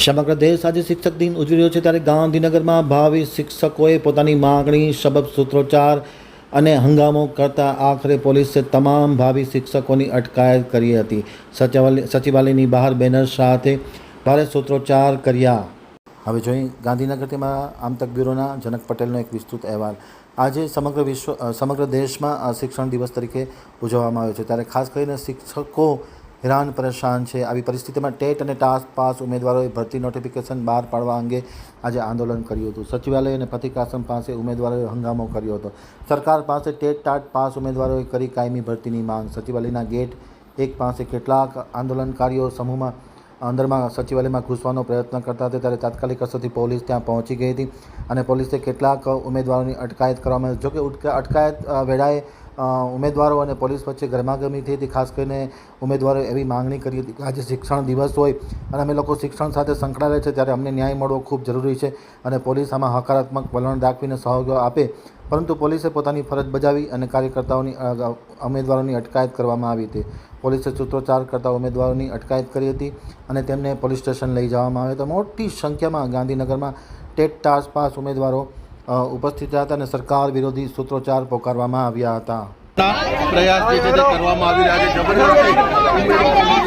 સમગ્ર દેશ આજે શિક્ષક દિન ઉજવી રહ્યો છે ત્યારે ગાંધીનગરમાં ભાવિ શિક્ષકોએ પોતાની માગણી સબબ સૂત્રોચ્ચાર અને હંગામો કરતા આખરે પોલીસે તમામ ભાવિ શિક્ષકોની અટકાયત કરી હતી. સચિવાલય સચિવાલયની બહાર બેનર સાથે ભારે સૂત્રોચ્ચાર કર્યા. હવે જોઈ ગાંધીનગર તેમાં આમતક બ્યુરોના જનક પટેલનો એક વિસ્તૃત અહેવાલ. આજે સમગ્ર વિશ્વ સમગ્ર દેશમાં શિક્ષણ દિવસ તરીકે ઉજવવામાં આવ્યો છે. ત્યારે ખાસ કરીને શિક્ષકો હેરાન પરેશાન છે. આવી પરિસ્થિતિમાં ટેટ અને ટાસ્ક પાસ ઉમેદવારોએ ભરતી નોટિફિકેશન બહાર પાડવા અંગે આજે આંદોલન કર્યું હતું. સચિવાલય અને પ્રતિકાસન પાસે ઉમેદવારોએ હંગામો કર્યો હતો. સરકાર પાસે ટેટ ટાટ પાસ ઉમેદવારોએ કરી કાયમી ભરતીની માંગ. સચિવાલયના ગેટ એક પાસે કેટલાક આંદોલનકારીઓ સમૂહમાં અંદરમાં સચિવાલયમાં ઘૂસવાનો પ્રયત્ન કરતા હતા ત્યારે તાત્કાલિક અસરથી પોલીસ ત્યાં પહોંચી ગઈ હતી અને પોલીસે કેટલાક ઉમેદવારોની અટકાયત કરવામાં જોકે ઉટકા- અટકાયત વેળાએ ઉમેદવારો અને પોલીસ વચ્ચે ગરમાગરમી થઈ હતી, ખાસ કરીને ઉમેદવારોએ એવી માંગણી કરી હતી કે આજે શિક્ષણ દિવસ હોય અને અમે લોકો શિક્ષણ સાથે સંકળાયેલા છે, ત્યારે અમને ન્યાય મળવો ખૂબ જરૂરી છે અને પોલીસ આમાં હકારાત્મક વલણ દાખવીને સહયોગ આપે. પરંતુ પોલીસે પોતાની ફરજ બજાવી અને કાર્યકર્તાઓની ઉમેદવારોની અટકાયત કરવામાં આવી હતી. પોલીસે સૂત્રોચ્ચાર કરતા ઉમેદવારોની અટકાયત કરી હતી અને તેમને પોલીસ સ્ટેશન લઈ જવામાં આવ્યા હતા મોટી સંખ્યામાં ગાંધીનગરમાં ટેટ ટાસ પાસ ઉમેદવારો અ, ઉપસ્થિત હતા અને સરકાર વિરોધી સૂત્રોચ્ચાર પોકારવામાં આવ્યા હતા. પ્રયાસ જે છે તે કરવામાં આવી રહ્યા છે. જબરદસ્તી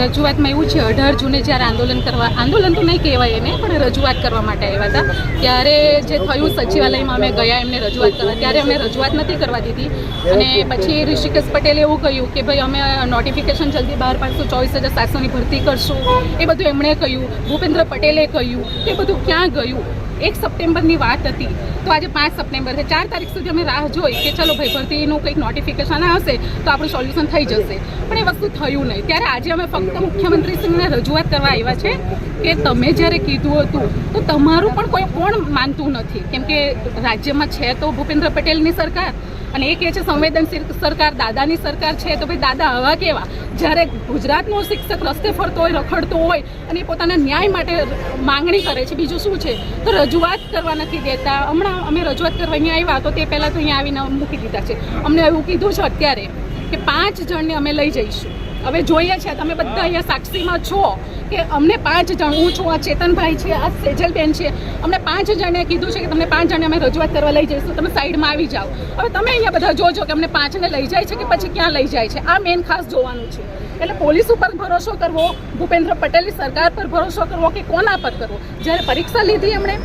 રજૂઆતમાં એવું છે, અઢાર જૂને જ્યારે આંદોલન કરવા આંદોલન તો નહીં કહેવાય એને, પણ રજૂઆત કરવા માટે આવ્યા હતા. ત્યારે જે થયું, સચિવાલયમાં અમે ગયા, એમને રજૂઆત કરવા ત્યારે અમને રજૂઆત નથી કરવા દીધી. અને પછી ઋષિકેશ પટેલે એવું કહ્યું કે ભાઈ, અમે નોટિફિકેશન જલ્દી બહાર પાડશું, ચોવીસ હજાર સાતસોની ભરતી કરશું. એ બધું એમણે કહ્યું. ભૂપેન્દ્ર પટેલે કહ્યું. એ બધું ક્યાં ગયું? એક સપ્ટેમ્બરની વાત હતી. તો આજે પાંચ સપ્ટેમ્બર છે. ચાર તારીખ સુધી અમે રાહ જોઈ કે ચલો ભાઈ ભરતીનું કંઈક નોટિફિકેશન આવશે તો આપણું સોલ્યુશન થઈ જશે. પણ એ વસ્તુ થયું નહીં. ત્યારે આજે અમે ફક્ત મુખ્યમંત્રીશ્રીને રજૂઆત કરવા આવ્યા છે કે તમે જ્યારે કીધું હતું, તો તમારું પણ કોઈ કોણ માનતું નથી. કેમ કે રાજ્યમાં છે તો ભૂપેન્દ્ર પટેલની સરકાર અને એ કહે છે, સંવેદનશીલ સરકાર, દાદાની સરકાર છે. તો ભાઈ, દાદા આવા કેવા? જ્યારે ગુજરાતનો શિક્ષક રસ્તે ફરતો હોય, રખડતો હોય અને પોતાના ન્યાય માટે માંગણી કરે છે, બીજું શું છે? તો રજૂઆત કરવા નથી દેતા. હમણાં અમે રજૂઆત કરવા અહીંયા આવ્યા તો તે પહેલાં તો અહીંયા આવીને મૂકી દીધા છે. અમને એવું કીધું છે અત્યારે કે પાંચ જણને અમે લઈ જઈશું. હવે જોઈએ છે, તમે બધા અહીંયા સાક્ષીમાં છો કે અમને પાંચ જણ, હું છું, આ ચેતનભાઈ છે, આ સેજલબેન છે, અમને પાંચ જણે કીધું છે કે તમને પાંચ જણે અમે રજૂઆત કરવા લઈ જઈશું, તમે સાઈડમાં આવી જાઓ. હવે તમે અહીંયા બધા જોજો કે અમને પાંચને લઈ જાય છે કે પછી ક્યાં લઈ જાય છે, આ મેન ખાસ જોવાનું છે. એટલે પોલીસ ઉપર ભરોસો કરવો, ભૂપેન્દ્ર પટેલની સરકાર પર ભરોસો કરવો કે કોના પર કરવો? જ્યારે પરીક્ષા લીધી એમણે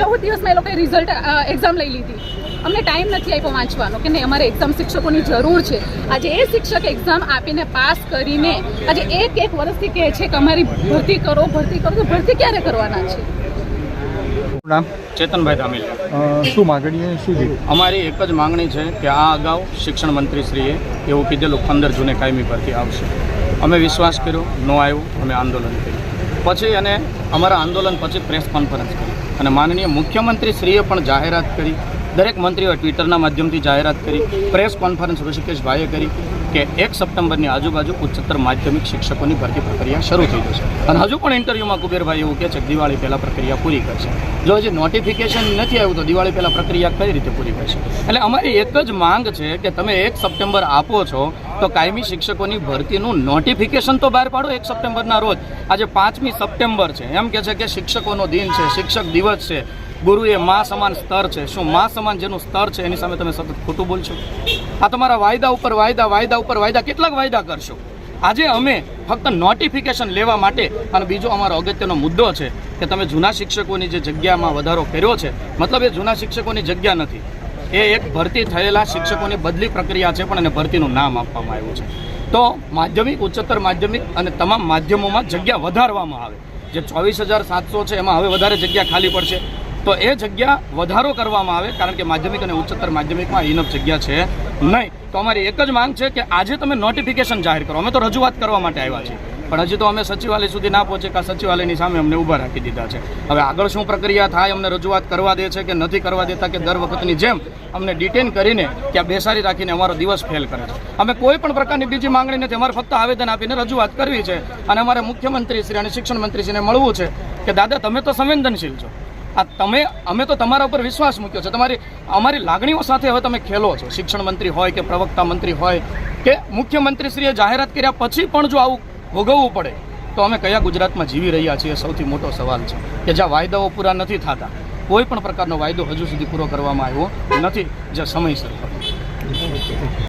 ચૌદ દિવસમાં એ લોકોએ રિઝલ્ટ એક્ઝામ લઈ લીધી. અમને ટાઈમ નથી આપ્યો વાંચવાનો કે નહીં અમારે એક્ઝામ શિક્ષકોની જરૂર છે. આજે એ શિક્ષક એક્ઝામ આપીને પાસ કરીને આજે એક એક વર્ષથી કહે છે કે અમારી ભરતી કરો ભરતી કરો તો ભરતી ક્યારે કરવાના છે? નામ? ચેતનભાઈ ધામેલ શું માગણી શું અમારી એક જ માંગણી છે કે આ અગાઉ શિક્ષણ મંત્રીશ્રીએ એવું કીધેલું પંદર જૂને કાયમી ભરતી આવશે. અમે વિશ્વાસ કર્યો ન આવ્યું અમે આંદોલન કર્યું. પછી અને અમારા આંદોલન પછી પ્રેસ કોન્ફરન્સ કરી અને માનનીય મુખ્યમંત્રીશ્રીએ પણ જાહેરાત કરી. દરેક મંત્રીઓએ ટ્વિટરના માધ્યમથી જાહેરાત કરી, પ્રેસ કોન્ફરન્સ ઋષિકેશભાઈએ કરી કે એક સપ્ટેમ્બરની આજુબાજુ ઉચ્ચતર માધ્યમિક શિક્ષકોની ભરતી પ્રક્રિયા શરૂ થઈ જશે. અને હજુ પણ ઇન્ટરવ્યૂમાં કુબેરભાઈ એવું કહે છે કે દિવાળી પહેલાં પ્રક્રિયા પૂરી કરશે. જો હજી નોટિફિકેશન નથી આવ્યું તો દિવાળી પહેલાં પ્રક્રિયા કઈ રીતે પૂરી કરશે? એટલે અમારી એક જ માંગ છે કે તમે એક સપ્ટેમ્બર આપો છો તો કાયમી શિક્ષકોની ભરતીનું નોટિફિકેશન તો બહાર પાડો એક સપ્ટેમ્બરના રોજ. આજે પાંચમી સપ્ટેમ્બર છે. એમ કે છે કે શિક્ષકોનો દિન છે, શિક્ષક દિવસ છે. ગુરુ એ મા સમાન સ્તર છે. શું મા સમાન જેનું સ્તર છે એની સામે તમે સતત ખોટું બોલશો? આ તમારા વાયદા ઉપર વાયદા વાયદા ઉપર વાયદા કેટલાક વાયદા કરશો? આજે અમે ફક્ત નોટિફિકેશન લેવા માટે અને બીજો અમારો અગત્યનો મુદ્દો છે કે તમે જૂના શિક્ષકોની જે જગ્યામાં વધારો કર્યો છે, મતલબ એ જૂના શિક્ષકોની જગ્યા નથી. એ એક ભરતી થયેલા શિક્ષકોની બદલી પ્રક્રિયા છે, પણ એને ભરતીનું નામ આપવામાં આવ્યું છે. તો માધ્યમિક, ઉચ્ચતર માધ્યમિક અને તમામ માધ્યમોમાં જગ્યા વધારવામાં આવે. જે ચોવીસ હજાર સાતસો છે, એમાં હવે વધારે જગ્યા ખાલી પડશે. તો એ જગ્યા વધારો કરવામાં આવે, કારણ કે માધ્યમિક અને ઉચ્ચતર માધ્યમિકમાં ઇનફ જગ્યા છે નહીં. તો અમારી એક જ માંગ છે કે આજે તમે નોટિફિકેશન જાહેર કરો. અમે તો રજૂઆત કરવા માટે આવ્યા છીએ. પણ હજી તો અમે સચિવાલય સુધી ના પહોંચે કે સચિવાલયની સામે અમને ઊભા રાખી દીધા છે. હવે આગળ શું પ્રક્રિયા થાય, અમને રજૂઆત કરવા દે છે કે નથી કરવા દેતા કે દર વખતની જેમ અમને ડિટેન કરીને ત્યાં બેસાડી રાખીને અમારો દિવસ ફેલ કરે છે. અમે કોઈ પણ પ્રકારની બીજી માંગણી નથી. અમારે ફક્ત આવેદન આપીને રજૂઆત કરવી છે. અને અમારે મુખ્યમંત્રી શ્રી અને શિક્ષણ મંત્રીશ્રીને મળવું છે કે, દાદા, તમે તો સંવેદનશીલ છો. આ તમે, અમે તો તમારા ઉપર વિશ્વાસ મૂક્યો છે. તમારી, અમારી લાગણીઓ સાથે હવે તમે ખેલો છો. શિક્ષણ મંત્રી હોય કે પ્રવક્તા મંત્રી હોય કે મુખ્યમંત્રીશ્રીએ જાહેરાત કર્યા પછી પણ જો આવું ભોગવવું પડે, તો અમે કયા ગુજરાતમાં જીવી રહ્યા છીએ સૌથી મોટો સવાલ છે કે જ્યાં વાયદાઓ પૂરા નથી થતા. કોઈ પણ પ્રકારનો વાયદો હજુ સુધી પૂરો કરવામાં આવ્યો નથી. જે સમયસર.